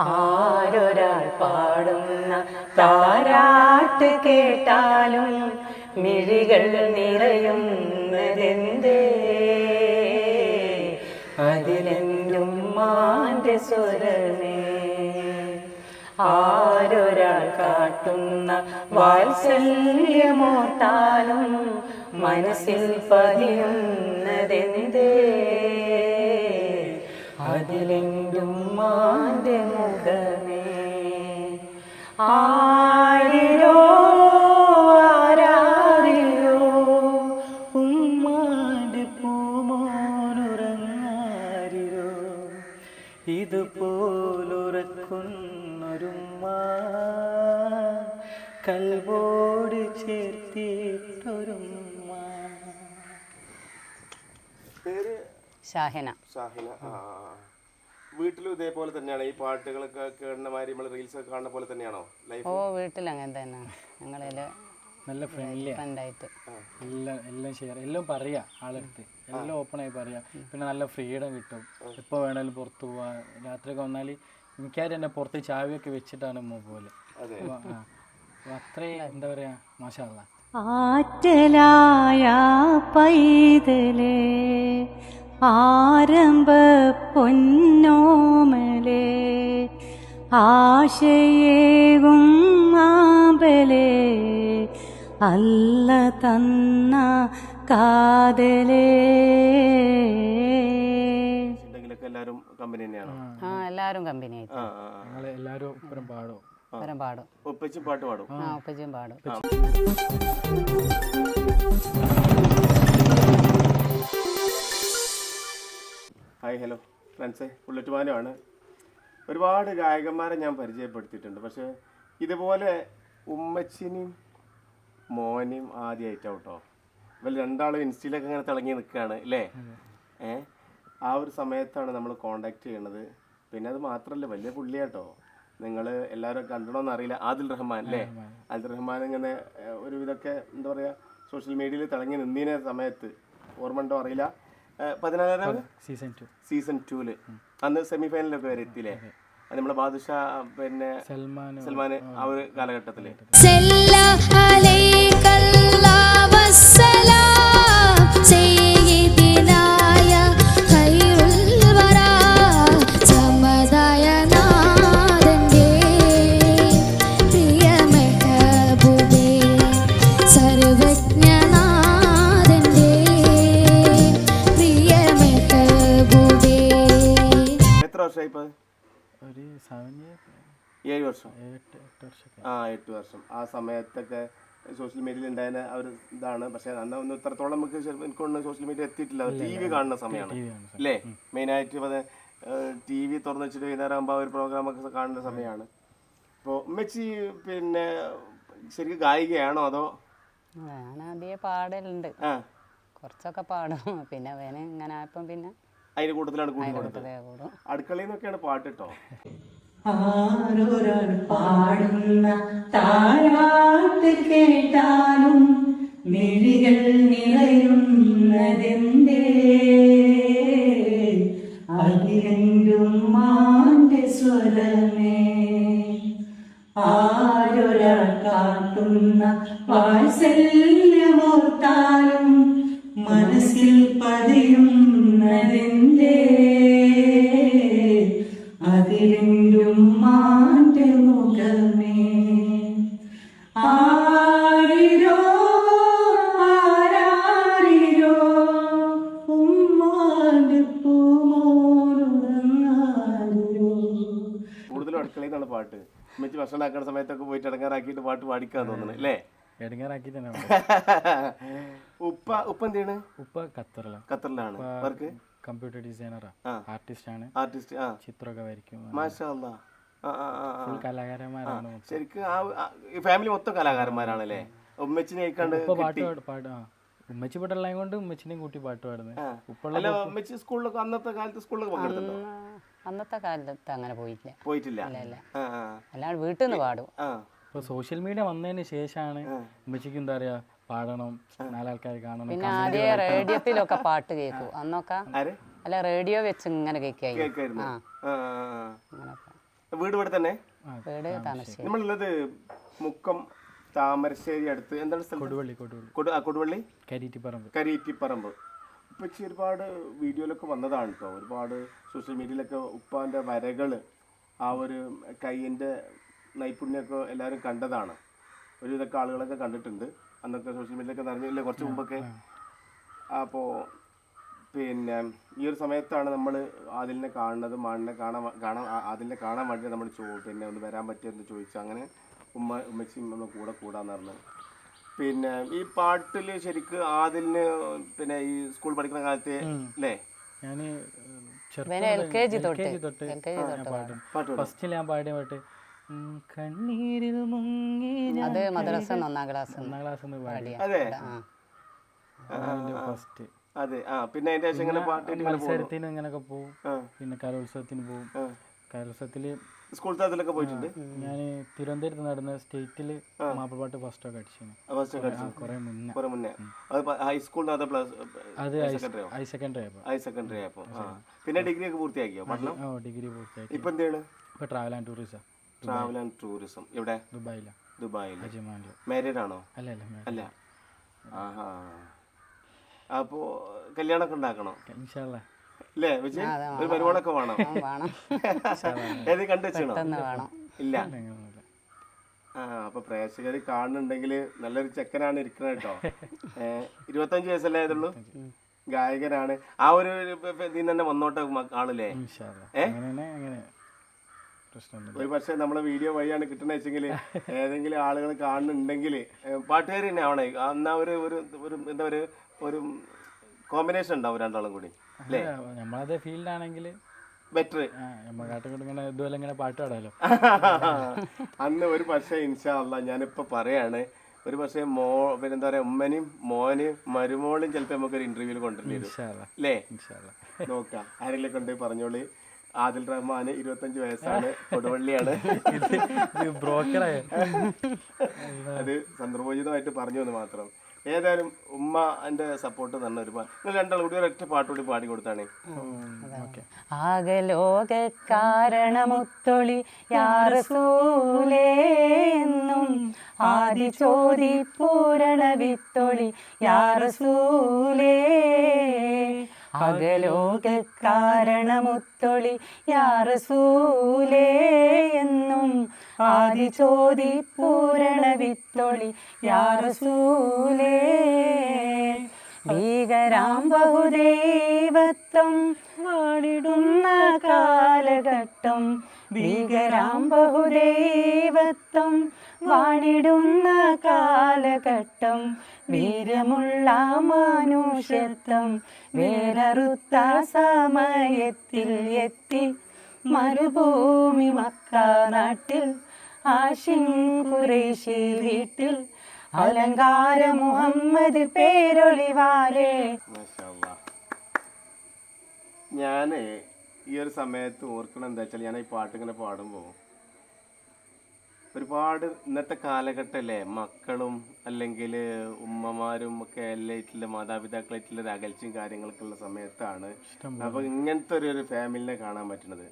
ആരൊരാൾ പാടുന്ന താരാട്ട് കേട്ടാലും മിഴികൾ നിറയുന്നതെന്തേ? അതിലെന്തും മാന്റെ സ്വരമേ. ആരൊരാൾ കാട്ടുന്ന വാത്സല്യമോർത്താലും മനസ്സിൽ പതിയുന്നതെന്തേ? അതിലെങ്കും കൽവോട് ചേർത്തിട്ടൊരുമ്മ. പേര്? ഷാഹിന. ഷാഹിന ആ. വീട്ടിലും ഇതേപോലെ തന്നെയാണ്. ഈ പാട്ടുകളൊക്കെ കേൾക്കുന്ന മാതിരി നമ്മൾ റീൽസ് ഒക്കെ കാണുന്ന പോലെ തന്നെയാണോ? ലൈഫ് ഓ വീട്ടിൽ അങ്ങനെ തന്നെ ഞങ്ങളതിൽ നല്ല ഫ്രണ്ട്ലി ഫ്രണ്ടായിട്ട് എല്ലാം എല്ലാം ഷെയർ എല്ലാം പറയാ ആളെടുത്ത്. എല്ലാം ഓപ്പൺ ആയി പറയാ. പിന്നെ നല്ല ഫ്രീഡം കിട്ടും. എപ്പോൾ വേണേലും പുറത്തു പോവാ. രാത്രിയൊക്കെ വന്നാൽ എനിക്കാരും എന്നെ പുറത്ത് ചാവിയൊക്കെ വെച്ചിട്ടാണ് മോ പോലെ അത്രയും എന്താ പറയാ മാഷാള്ള ആറ്റലായ പൈതലേ ആരംഭ പൊന്നോമലേ ആശയേകും മാബലേ അല്ല തന്ന കാതലേ. എല്ലാരും എല്ലാവരും കമ്പനി തന്നെയാണ്? ആ എല്ലാവരും കമ്പനി ആയിട്ട്. ആ ആ ആ. ഞങ്ങൾ എല്ലാവരും ഒപ്പരം പാടും. വരം പാടും. ഉപ്പച്ചും പാട്ട് പാടും. ആ ഉപ്പച്ചിയും പാടും. Hi hello. ഫ്രണ്ട്സേ പുള്ളിറ്റുമാനമാണ് ഒരുപാട് ഗായകന്മാരെ ഞാൻ പരിചയപ്പെടുത്തിയിട്ടുണ്ട്. പക്ഷേ ഇതുപോലെ ഉമ്മച്ചിനെയും മോനെയും ആദ്യമായിട്ടാണ് കേട്ടോ ഇവർ രണ്ടാളും ഇൻസ്റ്റയിലൊക്കെ ഇങ്ങനെ തിളങ്ങി നിൽക്കുകയാണ് അല്ലേ? ഏഹ് ആ ഒരു സമയത്താണ് നമ്മൾ കോണ്ടാക്ട് ചെയ്യണത് പിന്നെ അത് മാത്രമല്ല വലിയ പുള്ളിയാട്ടോ. നിങ്ങൾ എല്ലാവരും കണ്ടണോന്ന് അറിയില്ല. ആദിൽ റഹ്മാൻ അല്ലേ? ആദിൽ റഹ്മാൻ ഇങ്ങനെ ഒരുവിധൊക്കെ ഒരു ഇതൊക്കെ എന്താ പറയുക സോഷ്യൽ മീഡിയയിൽ തിളങ്ങി നിന്നീന സമയത്ത്. ഓർമ്മ ഉണ്ടോ അറിയില്ല പതിനാലായിരം സീസൺ ടു സീസൺ ടൂൽ അന്ന് സെമി ഫൈനലൊക്കെ വരെ എത്തിയില്ലേ? അത്. നമ്മളെ ബാദുഷാ പിന്നെ സൽമാൻ സൽമാൻ ആ ഒരു കാലഘട്ടത്തിൽ. വർഷമായി ഇപ്പൊ ഒരു സെവൻ ഏഴ് വർഷം. ആ എട്ട് വർഷം. ആ സമയത്തൊക്കെ സോഷ്യൽ മീഡിയയിൽ ഉണ്ടായിരുന്ന ആ ഒരു ഇതാണ്. പക്ഷെ അന്ന് ഒന്നും ഇത്രത്തോളം നമുക്ക് ശരിക്കും എനിക്കൊന്ന് സോഷ്യൽ മീഡിയ എത്തിയിട്ടില്ല. ടി വി കാണുന്ന സമയമാണ്. അല്ലേ മെയിനായിട്ട് അത് ടി വി തുറന്നു വെച്ചിട്ട് വൈകുന്നേരം ആകുമ്പോൾ ആ ഒരു പ്രോഗ്രാമൊക്കെ കാണുന്ന സമയമാണ്. അപ്പോൾ ഉമ്മച്ചി പിന്നെ ശരിക്കും ഗായികയാണോ അതോ? ഞാൻ ആദ്യമേ പാടലുണ്ട്. ആ. കുറച്ചൊക്കെ പാടും. പിന്നെ വേന ഇങ്ങനെ ആയപ്പം പിന്നെ അതിന്റെ കൂട്ടത്തിലാണ് കൂടി കൊടുത്തത് അടുക്കളയിൽ നിന്നൊക്കെയാണ് പാട്ട് കേട്ടോ. പാടുന്ന താരാട്ട് കേട്ടാലും മിഴികൾ നിറയുന്നതെന്തേ? അതിലെങ്കും മാന്റെ സ്വരമേ. ആരൊരാൾ കാട്ടുന്ന വാത്സല്യമോർത്താലും മനസ്സിൽ പതിയുന്നതെന്തേ മുഖമേ ആരിരോ കൂടുതലും അടുക്കളയിൽ നിന്നാണ് പാട്ട്. ഉമ്മച്ചി ഭക്ഷണം ആക്കുന്ന സമയത്തൊക്കെ പോയിട്ട് ഇടങ്ങാറാക്കിയിട്ട് പാട്ട് പാടിക്കാൻ തോന്നുന്നു അല്ലേ? ഇടങ്ങാറാക്കി തന്നെ ഉപ്പ ഉപ്പ എന്താണ് ഉപ്പ ഖത്തറിലാണ്. ഖത്തറിലാണ്. വർക്ക് കമ്പ്യൂട്ടർ ഡിസൈനറാ ആ. ആർട്ടിസ്റ്റ് ആണ്. ആർട്ടിസ്റ്റ് ആ. ചിത്രമൊക്കെ വരയ്ക്കും. മാഷാ അല്ലാ. കലാകാരന്മാരാണ് ശരിക്കും ആ ഫാമിലി മൊത്തം കലാകാരന്മാരാണല്ലേ? ഉമ്മച്ചിനെ പാട്ട് പാടും പാടും ഉമ്മച്ചി ഇവിടെ ഉള്ളത് കൊണ്ട് ഉമ്മച്ചിനെയും കൂട്ടി പാട്ട് പാടുന്നത്. ഉപ്പുള്ള ഉമ്മച്ചി സ്കൂളിലൊക്കെ അന്നത്തെ കാലത്ത് സ്കൂളിലൊക്കെ പങ്കെടുത്തിട്ടുണ്ടോ? അന്നത്തെ കാലത്ത് അങ്ങനെ പോയിട്ടില്ല. പോയിട്ടില്ല. അല്ലാണ്ട് വീട്ടിൽ നിന്ന് പാടും. ആ. ഇപ്പൊ സോഷ്യൽ മീഡിയ വന്നതിന് ശേഷമാണ് ഉമ്മച്ചിക്ക് എന്താ പറയാ പാടണം നാലാൾക്കാർ കാണണം പിന്നെ ആദ്യം റേഡിയോത്തിലൊക്കെ പാട്ട് കേൾക്കും. അന്നൊക്കെ അല്ല റേഡിയോ വെച്ച് ഇങ്ങനെ കേൾക്കായിരുന്നു. വീട് ഇവിടെ തന്നെ? വീട് താമസിച്ചു. നമ്മളുള്ളത് മുക്കം താമരശ്ശേരി അടുത്ത്. എന്താണ് സ്ഥലം? കൊടുവള്ളി കൊടുവള്ളി. കൊടു- ആ, കൊടുവള്ളി? കരീറ്റിപ്പറമ്പ് കരീറ്റിപ്പറമ്പ് ഉപ്പച്ചി ഒരുപാട് വീഡിയോയിലൊക്കെ വന്നതാണ് കേട്ടോ ഒരുപാട് സോഷ്യൽ മീഡിയയിലൊക്കെ ഉപ്പാന്റെ വരകൾ ആ ഒരു കയ്യിന്റെ നൈപുണ്യമൊക്കെ എല്ലാവരും കണ്ടതാണ്. ഒരുവിധമൊക്കെ ആളുകളൊക്കെ കണ്ടിട്ടുണ്ട്. അന്നൊക്കെ സോഷ്യൽ മീഡിയയിലൊക്കെ നിറഞ്ഞില്ലേ? കുറച്ച് മുമ്പൊക്കെ. അപ്പോൾ പിന്നെ ഈ ഒരു സമയത്താണ് നമ്മൾ ആദിലിനെ കാണുന്നത് മാണിനെ കാണാൻ കാണാൻ ആദിലിനെ കാണാൻ വേണ്ടി നമ്മൾ ചോ പിന്നെ ഒന്ന് വരാൻ പറ്റുമെന്ന് ചോദിച്ചു അങ്ങനെ ഉമ്മ ഉമ്മച്ചിയും നമ്മൾ കൂടെ കൂടാന്ന് പറഞ്ഞു. പിന്നെ ഈ പാട്ടിൽ ശരിക്ക് ആദിലിന് പിന്നെ ഈ സ്കൂൾ പഠിക്കുന്ന കാലത്ത് അല്ലേ ഞാൻ ഫസ്റ്റിൽ ഞാൻ പാടിയ പാട്ട് കണ്ണീരിൽ മുങ്ങി അത് മദ്രസ ഒന്നാം ക്ലാസ് ഒന്നാം ക്ലാസ് അതെ. ഫസ്റ്റ് അതെ. ആ പിന്നെ അതിന്റെ ശേഷം ഇങ്ങനെ മത്സരത്തിന് അങ്ങനെയൊക്കെ പോകും പിന്നെ കലോത്സവത്തിന് പോകും. കലോത്സവത്തിൽ സ്കൂൾ തലത്തിലൊക്കെ പോയിട്ടുണ്ട്? ഞാൻ തിരുവനന്തപുരത്ത് നടന്ന സ്റ്റേറ്റിൽ മാപ്പിളപ്പാട്ട് ഫസ്റ്റ് ഒക്കെ അടിച്ചിരുന്നു ഫസ്റ്റ് ഒക്കെ അടിച്ചു കുറെ മുന്നേ. കുറെ മുന്നേ. അത് ഹൈസ്കൂളിന് അത് പ്ലസ് അത് സെക്കൻഡറിയോ ഹൈ സെക്കൻഡറി ആയപ്പോ. ഹൈ സെക്കൻഡറി പിന്നെ ഡിഗ്രി ഒക്കെ പൂർത്തിയാക്കിയോ? പഠനം? ഡിഗ്രി പൂർത്തിയാക്കി. ഇപ്പൊ എന്താണ് ഇപ്പൊ travel and tourism travel and tourism എവിടെ? ദുബായിലാണ് ദുബായിൽ മാരീഡ് ആണോ? അല്ല അല്ല അല്ല. ആഹാ. അപ്പോ കല്യാണമൊക്കെ ഉണ്ടാക്കണോ? അല്ലേ വിജയ്? ഒരു പരിപാടിയൊക്കെ വേണം. ആ, വേണം. ഏത് കണ്ടു വെച്ചണോ വേണം? ഇല്ല. ആ അപ്പൊ പ്രേക്ഷകർ കാണുന്നുണ്ടെങ്കിൽ നല്ലൊരു ചെക്കനാണ് ഇരിക്കുന്നത് കേട്ടോ. ഇരുപത്തി ഇരുപത്തഞ്ച് വയസ്സല്ലേ ഇതുള്ളൂ? ഗായകനാണ്. ആ ഒരു ഇതിന് തന്നെ വന്നോട്ടെ കാണില്ലേ ആളില്ലേ? ഇൻഷാല്ല അങ്ങനെ തന്നെ അങ്ങനെ പ്രശ്നമൊന്നുമില്ല ഒരു പക്ഷേ നമ്മളെ വീഡിയോ വഴിയാണ് കിട്ടണ വെച്ചെങ്കിൽ ഏതെങ്കിലും ആളുകൾ കാണുന്നുണ്ടെങ്കിൽ പാട്ടുകാർ തന്നെ ആവണേ. എന്നാ ഒരു ഒരു ഒരു എന്താ ഒരു ഒരു കോമ്പിനേഷൻ ഉണ്ടാവും രണ്ടാളും കൂടി. അല്ലേ? നമ്മളത് ഫീൽഡാണെങ്കിൽ ബെറ്റർ നമ്മക്കാട്ടുകൊണ്ട് ഇങ്ങനെ ഇതുപോലെ ഇങ്ങനെ പാട്ട് പാടാലോ. അന്ന് ഒരു പക്ഷേ ഇൻഷാ ഞാനിപ്പോൾ ഞാനിപ്പോ പറയാണ് ഒരു പക്ഷേ മോ പിന്നെ എന്താ പറയാ ഉമ്മനെയും മോനെയും മരുമോളും ചിലപ്പോ നമുക്കൊരു ഇന്റർവ്യൂവിൽ കൊണ്ടുവരേണ്ടി വരും. ഇൻഷാല്ല അല്ലേ നോക്കാം ആരെങ്കിലും കൊണ്ടുപോയി പറഞ്ഞോളി. ആദിൽ റഹ്മാന് ഇരുപത്തഞ്ച് വയസ്സാണ് കൊടുവള്ളിയാണ്. ബ്രോക്കറായ. അത് സന്ദർഭോചിതമായിട്ട് പറഞ്ഞു എന്ന് മാത്രം. ഏതായാലും ഉമ്മ എന്റെ സപ്പോർട്ട് തന്നെ ഒരു നിങ്ങൾ രണ്ടാളും കൂടി ഒരൊറ്റ പാട്ട് കൂടി പാടി കൊടുത്താണ്. ആകെ ലോക കാരണമൊത്തൊളി യാറസൂലേന്നും ആദി ചോദി പൂരണ വിത്തൊളി യാറസൂലേ അകലോക കാരണമുത്തൊളി യാറസൂലേ എന്നും ആദി ചോദി പൂരണ വിത്തൊളി യാറസൂലേ. ഭീകരാം ബഹുദൈവത്വം വാടിടുന്ന കാലഘട്ടം ഭീകരാം ബഹുദൈവത്വം വാണിടുന്ന കാലഘട്ടം വീരമുള്ള മനുഷ്യത്വം വേരറുത്ത സമയത്തിൽ എത്തി മരുഭൂമി മക്ക നാട്ടിൽ ആഷിൻ കുറേശി വീട്ടിൽ അലങ്കാര മുഹമ്മദ് പേരൊളിവാലേ. ഞാൻ ഈ ഒരു സമയത്ത് ഓർക്കണം എന്താ വെച്ചാൽ ഞാൻ ഈ പാട്ട് ഇങ്ങനെ പാടുമ്പോൾ ഒരുപാട് ഇന്നത്തെ കാലഘട്ടമല്ലേ മക്കളും അല്ലെങ്കിൽ ഉമ്മമാരും ഒക്കെ എല്ലായിട്ടുള്ള മാതാപിതാക്കളായിട്ടുള്ള ഒരു അകൽച്ചയും കാര്യങ്ങളൊക്കെ ഉള്ള സമയത്താണ്. അപ്പൊ ഇങ്ങനത്തെ ഒരു ഒരു ഫാമിലിനെ കാണാൻ പറ്റുന്നത്.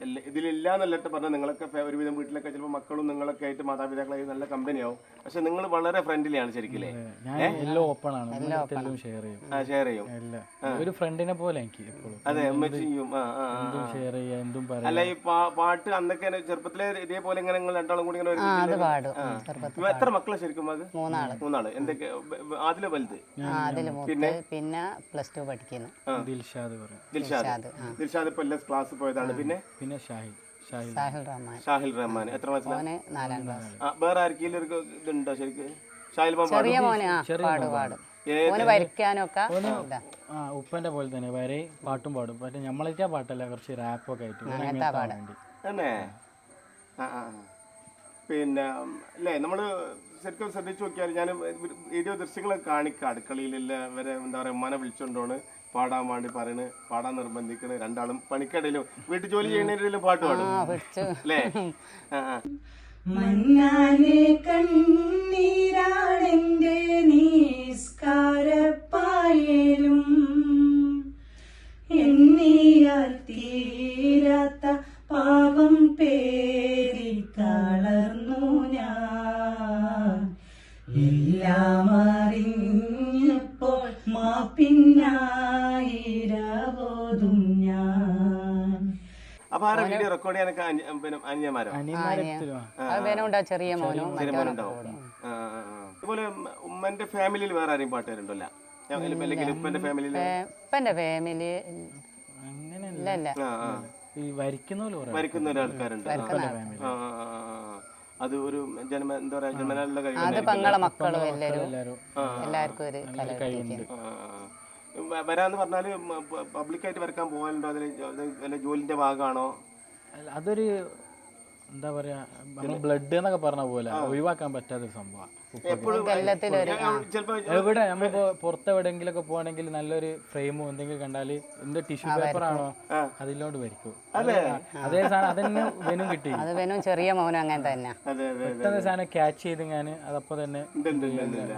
ഇതിലില്ല എന്നല്ലട്ട് പറഞ്ഞാൽ നിങ്ങളൊക്കെ ഒരുവിധം വീട്ടിലൊക്കെ ചിലപ്പോൾ മക്കളും നിങ്ങളൊക്കെ ആയിട്ട് മാതാപിതാക്കളായി നല്ല കമ്പനിയാവും പക്ഷെ നിങ്ങൾ വളരെ ഫ്രണ്ട്ലിയാണ് ശരിക്കും എല്ലാം ഓപ്പൺ ആണ്. എല്ലാം ഷെയർ ചെയ്യും. ആ ഷെയർ ചെയ്യും. ഒരു ഫ്രണ്ടിനെ പോലെ എനിക്ക് അതെ. എന്തും ഷെയർ ചെയ്യാം എന്തും പറയാം. അല്ല ഈ പാട്ട് അന്നൊക്കെ ചെറുപ്പത്തിലെ ഇതേപോലെ ഇങ്ങനെ നിങ്ങൾ രണ്ടാളും കൂടി ഇങ്ങനെ എത്ര മക്കൾ ശരിക്കും അത്? മൂന്നാൾ. മൂന്നാൾ. എന്തൊക്കെ ബ- വലുത്? മൂത്ത് പിന്നെ പ്ലസ് ടു പഠിക്കുന്നു. ദിൽഷാദ് ദിൽഷാദ്. ദിൽഷാദ് ഇപ്പൊ എല്ലാ ക്ലാസ് പോയതാണ്. പിന്നെ? പിന്നെ ഷാഹിൽ ഷാഹിൽ സാഹിൽ റഹ്മാൻ. ഷാഹിൽ റഹ്മാൻ. എത്ര ക്ലാസ്സിലാണ് മോന് നാലാം ക്ലാസ്. ആ, വേറെ ആർക്കെങ്കിലും ഒരു ഇതുണ്ടോ ശരിക്ക്? ഷാഹിൽ മാം ചെറിയ മോന് ആ പാടും പാടും. ഏത്? മോന് വരയ്ക്കാനൊക്കെ ഇതാ. ആ ഉപ്പന്റെ പോലെ തന്നെ വരെ പാട്ടും പാടും. പക്ഷെ നമ്മളേറ്റാ പാട്ടല്ല കുറച്ച് റാപ്പൊക്കെ ആയിട്ട്. ഇവന് അങ്ങനത്തെ അങ്ങനത്തെ വേണ്ടി. തന്നെ? ആ ആ ആ. പിന്നെ അല്ലേ നമ്മൾ ശരിക്കും ശ്രദ്ധിച്ചു നോക്കിയാൽ ഞാൻ വീഡിയോ ദൃശ്യങ്ങളൊക്കെ കാണിക്കാം. അടുക്കളയിൽ ഇവരെ എന്താ പറയുക മന വിളിച്ചുകൊണ്ടാണ് പാടാൻ വേണ്ടി പറയണ് പാടാൻ നിർബന്ധിക്കണ് രണ്ടാളും പണിക്കടയിലും വീട്ടു ജോലി ചെയ്യുന്നതിലും പാട്ട് പാടും. അല്ലേ? മഞ്ഞാനെ കണ്ണീരാണെന്റെ നിസ്കാരപ്പായലും. എന്നീയാൽ തീരാത്ത പാവം പേ വീഡിയോ റെക്കോർഡ് ചെയ്യാനൊക്കെ പിന്നെ അനിയന്മാരോ? ചെറിയ മോനും സിനിമയിലുണ്ടാവും ആ, ആ, ആ. അതുപോലെ ഉമ്മ- ഉമ്മന്റെ ഫാമിലിയിൽ വേറെ ആരെയും പാട്ടുകാരുണ്ടല്ല അല്ലെങ്കിൽ ഉപ്പന്റെ ഫാമിലിയിൽ? ഫാമിലി അങ്ങനെ ഇല്ല ഇല്ല. ആ ആ. ഈ വരിക്കുന്ന പോലെ പറയാം മരിക്കുന്ന ഒരാൾക്കാരുണ്ട് ആ, ആ, ആ, ആ, ആ. അത് ഒരു ജന്മ എന്താ പറയാ ജന്മനാലുള്ള അത് പെങ്ങളെ മക്കളും എല്ലാവർക്കും ഒരു കല വരാന്ന് പറഞ്ഞാൽ പബ്ലിക്കായിട്ട് വരക്കാൻ പോകാനുണ്ടോ അതിന് ജോലിന്റെ ഭാഗമാണോ അതൊരു എന്താ പറയാ നമ്മൾ ബ്ലഡ് എന്നൊക്കെ പറഞ്ഞ പോലെ ഒഴിവാക്കാൻ പറ്റാത്തൊരു സംഭവമാണ് എപ്പോഴും കൊല്ലത്തിലൊരു ചിലപ്പോ എവിടെ നമ്മളിപ്പോ പുറത്ത് എവിടെയെങ്കിലും ഒക്കെ പോവാണെങ്കിൽ നല്ലൊരു ഫ്രെയിമോ എന്തെങ്കിലും കണ്ടാൽ എന്ത് ടിഷ്യൂ പേപ്പർ ആണോ അതിലോട്ട് വരിക്കും അതേ. സാധനം അതന്നെ വെനും കിട്ടി. അത് വേനും ചെറിയ മോനും അങ്ങനെ തന്നെ. പെട്ടെന്ന് സാധനം ക്യാച്ച് ചെയ്ത് ഞാൻ അതപ്പോ തന്നെ.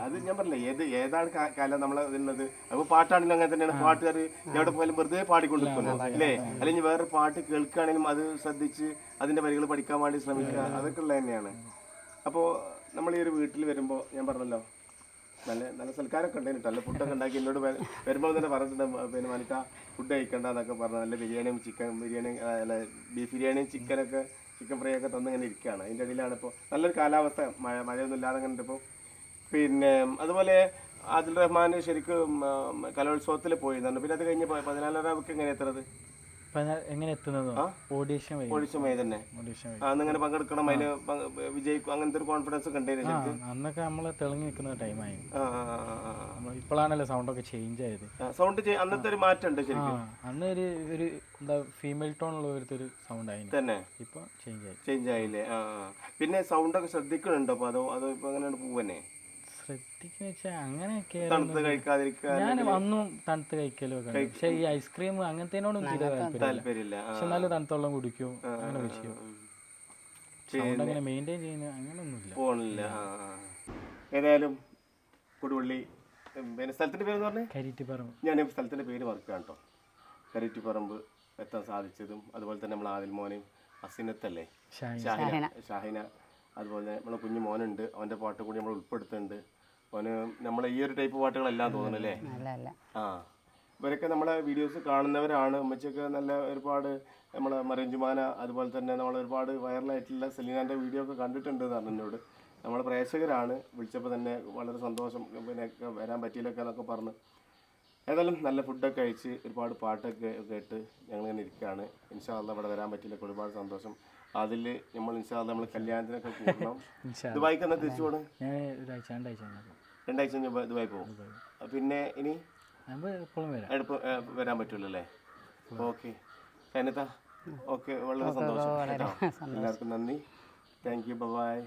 അത് ഞാൻ പറഞ്ഞില്ല ഏത് ഏതാണ് കാലം നമ്മളെ ഇതിലുള്ളത് അപ്പൊ പാട്ടാണെങ്കിലും അങ്ങനെ തന്നെയാണ്. പാട്ടുകാർ എവിടെ പോയാലും വെറുതെ പാടിക്കൊണ്ടിരിക്കുന്നു അല്ലേ? അല്ലെങ്കിൽ വേറെ പാട്ട് കേൾക്കുകയാണെങ്കിലും അത് ശ്രദ്ധിച്ച് അതിന്റെ വരികൾ പഠിക്കാൻ വേണ്ടി ശ്രമിക്കുക. അതൊക്കെ ഉള്ളത് തന്നെയാണ്. അപ്പോൾ നമ്മൾ ഈ ഒരു വീട്ടിൽ വരുമ്പോൾ ഞാൻ പറഞ്ഞല്ലോ നല്ല നല്ല സൽക്കാരമൊക്കെ ഉണ്ടായിരുന്നു നല്ല ഫുഡൊക്കെ ഉണ്ടാക്കി എന്നോട് വരുമ്പോൾ തന്നെ പറഞ്ഞിട്ടുണ്ട് പിന്നെ മനിക്ക ഫുഡ് കഴിക്കണ്ട എന്നൊക്കെ പറഞ്ഞു നല്ല ബിരിയാണിയും ചിക്കൻ ബിരിയാണി അല്ല ബീഫ് ബിരിയാണിയും ചിക്കനൊക്കെ ചിക്കൻ ഫ്രൈ ഒക്കെ തന്ന് ഇങ്ങനെ ഇരിക്കുകയാണ്. അതിന്റെ ഇടയിലാണ് ഇപ്പോൾ നല്ലൊരു കാലാവസ്ഥ. മഴ മഴയൊന്നും ഇല്ലാതെ കണ്ടിപ്പോൾ പിന്നെ അതുപോലെ ആദിൽ റഹ്മാൻ ശരിക്കും കലോത്സവത്തിൽ പോയിരുന്നു പിന്നെ അത് കഴിഞ്ഞ് പതിനാലാറാമക്ക് എങ്ങനെ എത്തുന്നത് പതിനാ- എങ്ങനെ ഓഡിഷൻ ഓഡീഷൻ വഴി. തന്നെ. ഓഡീഷൻ വഴി. ആ, അന്നിങ്ങനെ പങ്കെടുക്കണം അതിന് വിജയിക്കും അങ്ങനത്തെ ഒരു കോൺഫിഡൻസ് ഒക്കെ ഉണ്ടായിരുന്നു അന്നൊക്കെ നമ്മൾ തെളിഞ്ഞു നിൽക്കുന്ന ടൈമായി ഇപ്പോഴാണല്ലോ ആ, ഒക്കെ. നമ്മൾ ചേഞ്ച് ആയത് സൗണ്ട് അന്നത്തെ ഒരു മാറ്റം ഉണ്ട് ശരിക്കും. അന്ന് ഒരു ഒരു എന്താ ഫീമെയിൽ ടോൺ ഉള്ള ഒരു സൗണ്ട് ആയി തന്നെ. ഇപ്പൊ ചേഞ്ച് ആയി. ചേഞ്ച് ആയില്ലേ. പിന്നെ സൗണ്ട് ഒക്കെ ശ്രദ്ധിക്കണുണ്ടോ? അപ്പൊ അതോ അതോ ഇപ്പൊ അങ്ങനെയാണ് പോവന്നെ? ശ്രദ്ധിക്കുന്ന വെച്ചാൽ അങ്ങനെയൊക്കെ തണുത്ത് കഴിക്കാതിരിക്കുക ഞാൻ അന്നും തണുത്ത് കഴിക്കലൊക്കെ. പക്ഷെ ഈ ഐസ്ക്രീം അങ്ങനത്തേനോടും തീരെ താല്പര്യം താല്പര്യമില്ല. പക്ഷെ നല്ല തണുത്ത വെള്ളം കുടിക്കും. അങ്ങനെ വിഷയം. സൗണ്ട് അങ്ങനെ മെയിന്റെയിൻ ചെയ്യുന്ന അങ്ങനെയൊന്നുമില്ല. ആ. ഏതായാലും കൊടുവള്ളി പിന്നെ സ്ഥലത്തിന്റെ പേര് പറഞ്ഞേ? കരിറ്റി പറമ്പ് ഞാൻ സ്ഥലത്തിന്റെ പേര് മറക്കുകയാണ് കേട്ടോ കരിറ്റിപ്പറമ്പ് എത്താൻ സാധിച്ചതും അതുപോലെ തന്നെ നമ്മൾ ആദിൽ മോനെയും അസിനത്തല്ലേ? ഷാഹിന. ഷാഹിന. അതുപോലെ തന്നെ നമ്മളെ കുഞ്ഞു മോനുണ്ട്. അവന്റെ പാട്ട് കൂടി നമ്മൾ ഉൾപ്പെടുത്തുന്നുണ്ട്. അവന് നമ്മളെ ഈ ഒരു ടൈപ്പ് പാട്ടുകളെല്ലാം തോന്നണല്ലേ? അല്ല അല്ല. ആ. ഇവരൊക്കെ നമ്മളെ വീഡിയോസ് കാണുന്നവരാണ്. ഉമ്മച്ചൊക്കെ നല്ല ഒരുപാട് നമ്മളെ മരഞ്ജുമാന അതുപോലെ തന്നെ നമ്മൾ ഒരുപാട് വൈറലായിട്ടുള്ള സെലീനാന്റെ വീഡിയോ ഒക്കെ കണ്ടിട്ടുണ്ട് എന്നോട്. നമ്മളെ പ്രേക്ഷകരാണ്. വിളിച്ചപ്പോൾ തന്നെ വളരെ സന്തോഷം. പിന്നെ ഒക്കെ വരാൻ പറ്റിയില്ലൊക്കെ എന്നൊക്കെ പറഞ്ഞ്. ഏതായാലും നല്ല ഫുഡൊക്കെ കഴിച്ച് ഒരുപാട് പാട്ടൊക്കെ കേട്ട് ഞങ്ങൾ ഇങ്ങനെ ഇരിക്കുകയാണ് ഇൻഷാല്ല ഇവിടെ വരാൻ പറ്റിയില്ലൊക്കെ ഒരുപാട് സന്തോഷം. അതിൽ നമ്മൾ ഇൻഷാല്ല നമ്മൾ കല്യാണത്തിനൊക്കെ കൂടണം. ഇൻഷാ ദുബായിക്ക് എന്നാ തിരിച്ചു പോകണം രണ്ടാഴ്ച ദുബായ് കഴിഞ്ഞ് ദുബായി. പോകും പിന്നെ ഇനി എടുപ്പ് വരാൻ അല്ലേ ഓക്കെ. സൈനത്ത ഓക്കെ. വളരെ സന്തോഷം. എല്ലാവർക്കും നന്ദി. Thank you. ബൈ.